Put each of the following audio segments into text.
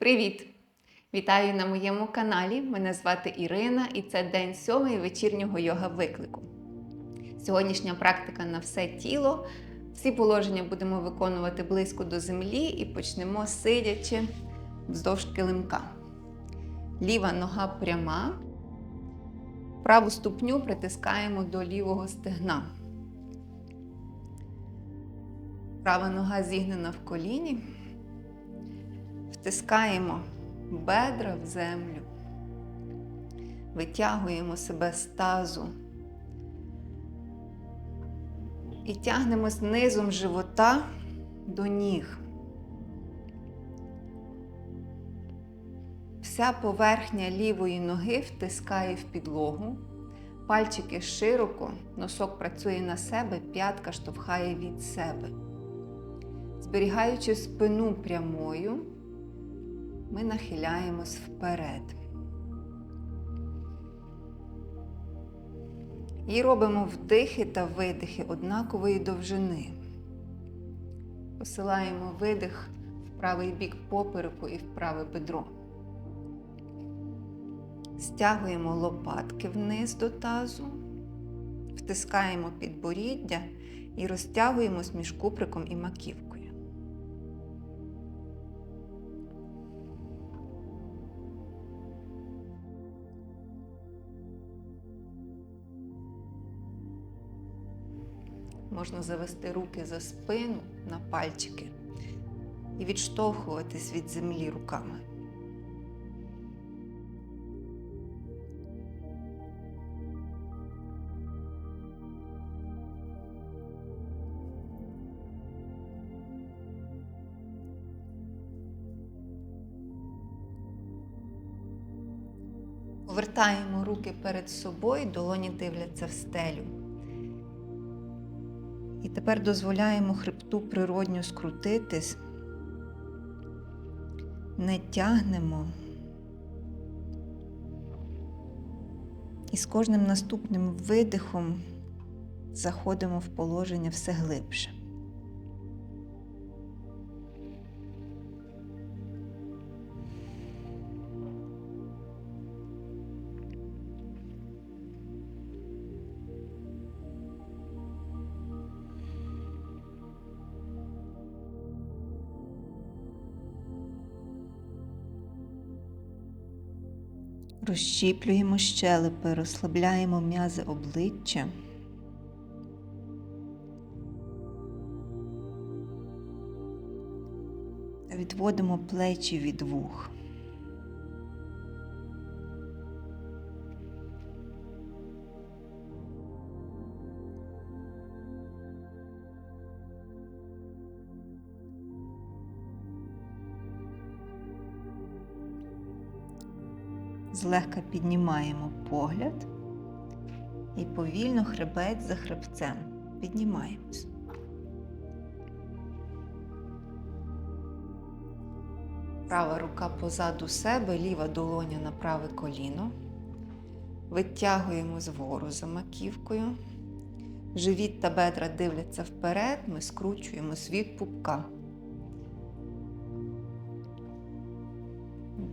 Привіт! Вітаю на моєму каналі. Мене звати Ірина і це день сьомий вечірнього йога виклику. Сьогоднішня практика на все тіло. Всі положення будемо виконувати близько до землі і почнемо сидячи вздовж килимка. Ліва нога пряма. Праву ступню притискаємо до лівого стегна. Права нога зігнена в коліні. Втискаємо бедра в землю. Витягуємо себе з тазу. І тягнемось низом живота до ніг. Вся поверхня лівої ноги втискає в підлогу. Пальчики широко, носок працює на себе, п'ятка штовхає від себе. Зберігаючи спину прямою, ми нахиляємось вперед. І робимо вдихи та видихи однакової довжини. Посилаємо видих в правий бік попереку і в праве бедро. Стягуємо лопатки вниз до тазу, втискаємо підборіддя і розтягуємось між куприком і маківкою. Можна завести руки за спину на пальчики і відштовхуватись від землі руками. Повертаємо руки перед собою, долоні дивляться в стелю. Тепер дозволяємо хребту природньо скрутитись, не тягнемо. І з кожним наступним видихом заходимо в положення все глибше. Розщіплюємо щелепи, розслабляємо м'язи обличчя. Відводимо плечі від вух. Злегка піднімаємо погляд і повільно хребець за хребцем. Піднімаємось. Права рука позаду себе, ліва долоня на праве коліно. Витягуємо згору за маківкою. Живіт та бедра дивляться вперед, ми скручуємо від пупка.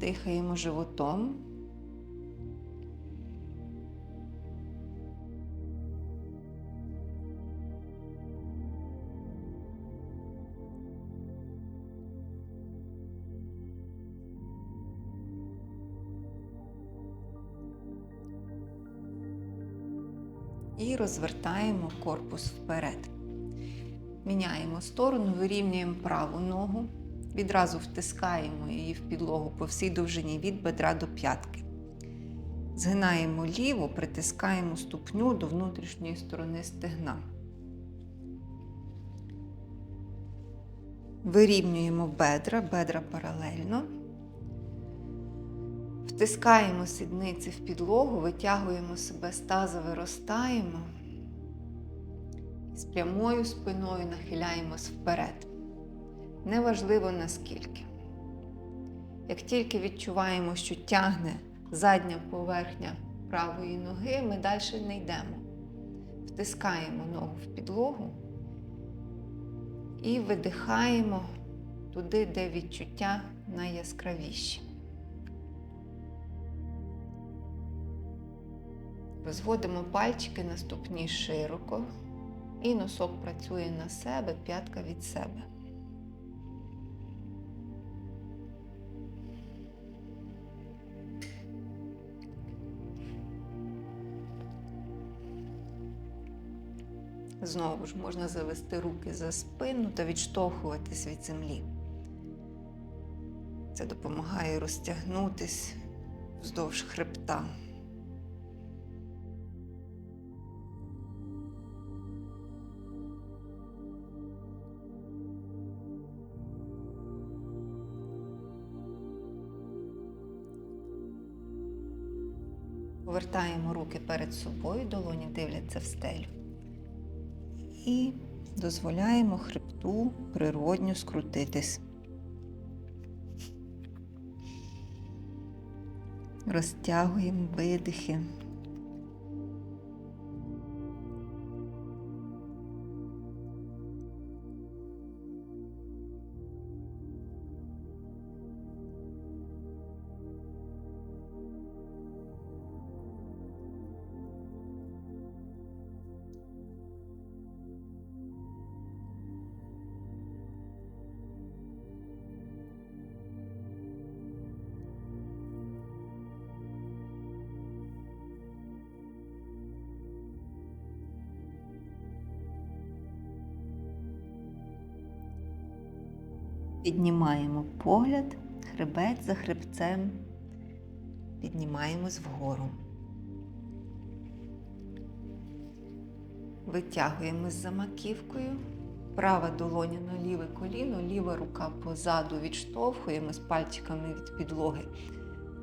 Дихаємо животом. І розвертаємо корпус вперед. Міняємо сторону, вирівнюємо праву ногу, відразу втискаємо її в підлогу по всій довжині від бедра до п'ятки. Згинаємо ліву, притискаємо ступню до внутрішньої сторони стегна. Вирівнюємо бедра, бедра паралельно. Втискаємо сідниці в підлогу, витягуємо себе з таза, виростаємо. З прямою спиною нахиляємось вперед. Неважливо наскільки. Як тільки відчуваємо, що тягне задня поверхня правої ноги, ми далі не йдемо. Втискаємо ногу в підлогу і видихаємо туди, де відчуття найяскравіші. Розводимо пальчики на ступні широко, і носок працює на себе, п'ятка від себе. Знову ж можна завести руки за спину та відштовхуватись від землі. Це допомагає розтягнутись вздовж хребта. Повертаємо руки перед собою, долоні дивляться в стелю. І дозволяємо хребту природньо скрутитись. Розтягуємо видихи. Піднімаємо погляд, хребет за хребцем, піднімаємось вгору. Витягуємось за маківкою, права долоня на ліве коліно, ліва рука позаду відштовхуємось пальчиками від підлоги,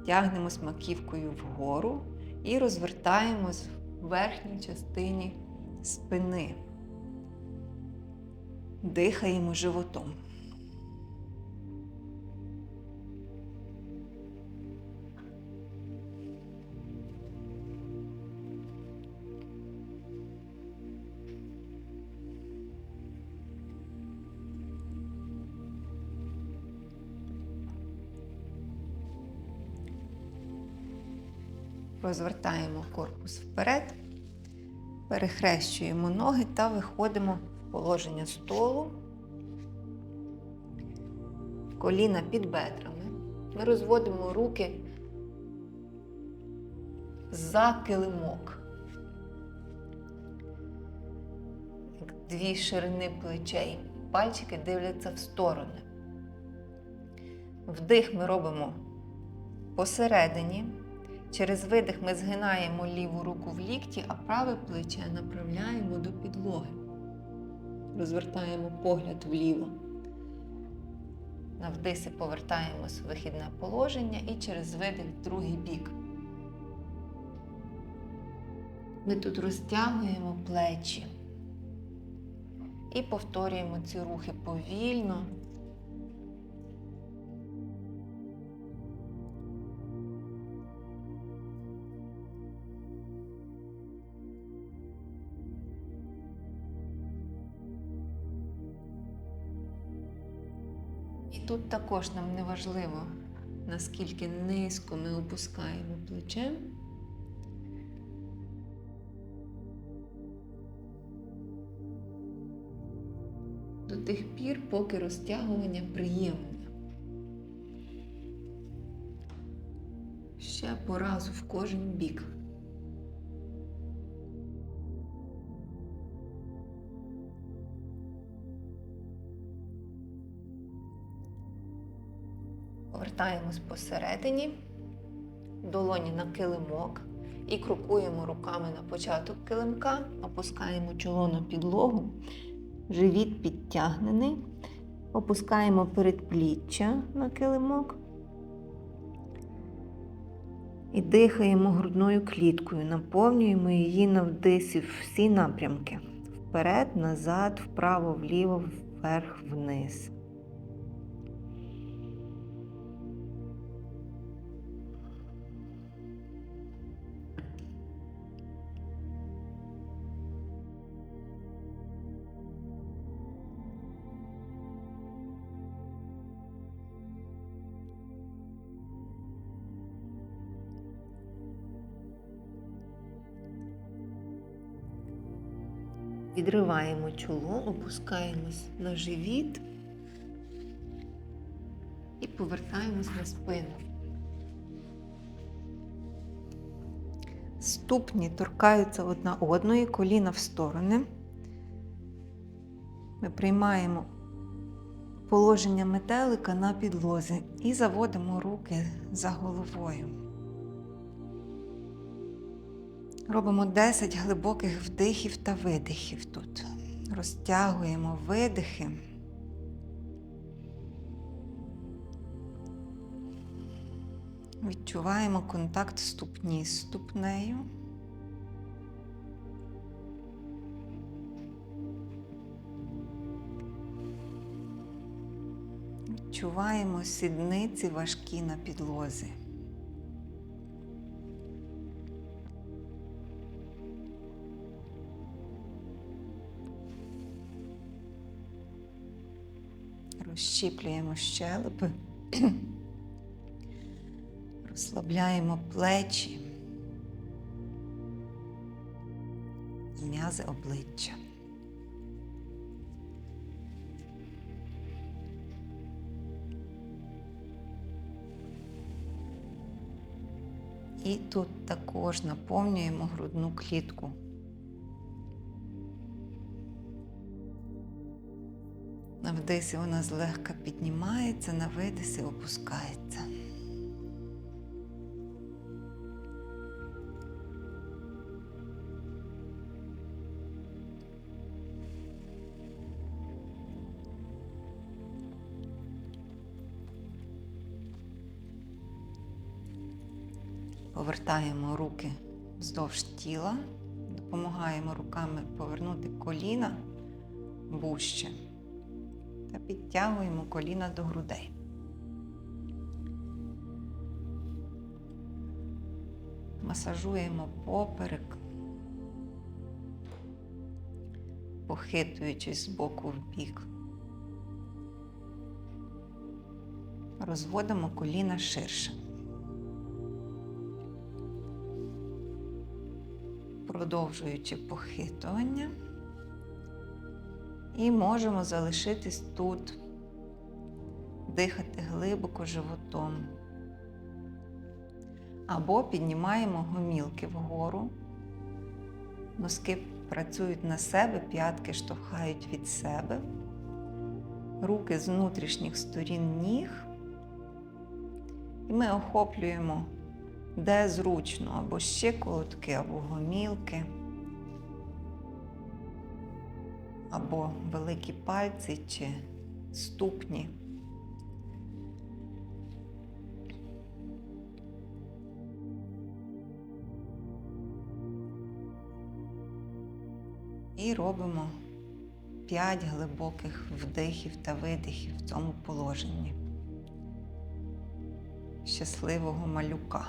тягнемось маківкою вгору і розвертаємось в верхній частині спини. Дихаємо животом. Розвертаємо корпус вперед, перехрещуємо ноги та виходимо в положення столу, коліна під бедрами. Ми розводимо руки за килимок. Дві ширини плечей. Пальчики дивляться в сторони. Вдих ми робимо посередині. Через видих ми згинаємо ліву руку в лікті, а праве плече направляємо до підлоги. Розвертаємо погляд вліво. На вдисі повертаємось в вихідне положення і через видих в другий бік. Ми тут розтягуємо плечі і повторюємо ці рухи повільно. Тут також нам не важливо, наскільки низько ми опускаємо плече. До тих пір, поки розтягування приємне. Ще по разу в кожен бік. Повертаємось посередині, долоні на килимок і крокуємо руками на початок килимка, опускаємо чоло на підлогу, живіт підтягнений, опускаємо передпліччя на килимок і дихаємо грудною кліткою, наповнюємо її на вдисі всі напрямки. Вперед, назад, вправо, вліво, вверх, вниз. Відриваємо чоло, опускаємось на живіт і повертаємось на спину. Ступні торкаються одна одної, коліна в сторони. Ми приймаємо положення метелика на підлозі і заводимо руки за головою. Робимо 10 глибоких вдихів та видихів тут. Розтягуємо видихи. Відчуваємо контакт ступні з ступнею. Відчуваємо сідниці важкі на підлозі. Розщіплюємо щелепи, розслабляємо плечі, м'язи обличчя. І тут також наповнюємо грудну клітку. На вдисі вона злегка піднімається, на видисі опускається. Повертаємо руки вздовж тіла, допомагаємо руками повернути коліна вужче та підтягуємо коліна до грудей. Масажуємо поперек, похитуючись з боку в бік. Розводимо коліна ширше. Продовжуючи похитування. І можемо залишитись тут, дихати глибоко животом. Або піднімаємо гомілки вгору, носки працюють на себе, п'ятки штовхають від себе, руки з внутрішніх сторін ніг. І ми охоплюємо де зручно, або щиколотки, або гомілки. Або великі пальці чи ступні. І робимо 5 глибоких вдихів та видихів в цьому положенні щасливого малюка.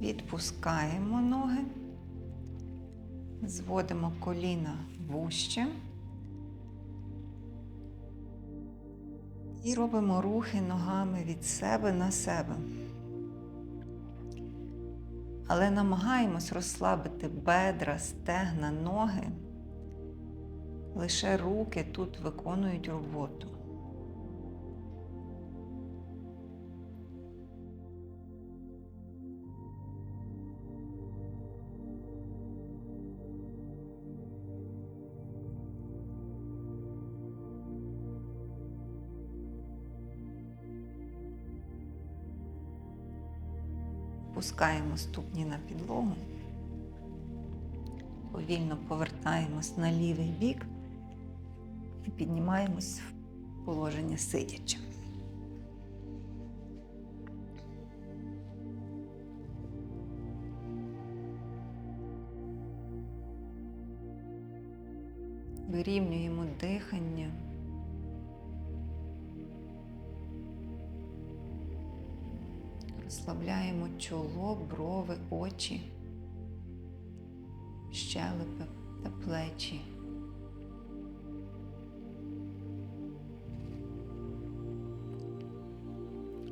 Відпускаємо ноги, зводимо коліна вужче і робимо рухи ногами від себе на себе. Але намагаємось розслабити бедра, стегна, ноги. Лише руки тут виконують роботу. Опускаємо ступні на підлогу, повільно повертаємось на лівий бік і піднімаємось в положення сидячи. Вирівнюємо дихання. Розслабляємо чоло, брови, очі, щелепи та плечі.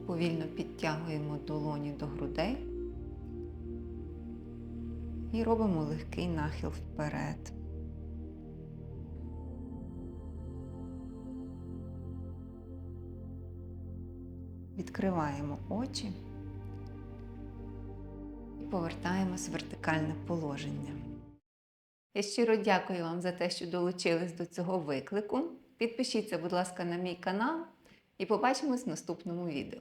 Повільно підтягуємо долоні до грудей і робимо легкий нахил вперед. Відкриваємо очі повертаємось в вертикальне положення. Я щиро дякую вам за те, що долучились до цього виклику. Підпишіться, будь ласка, на мій канал і побачимось в наступному відео.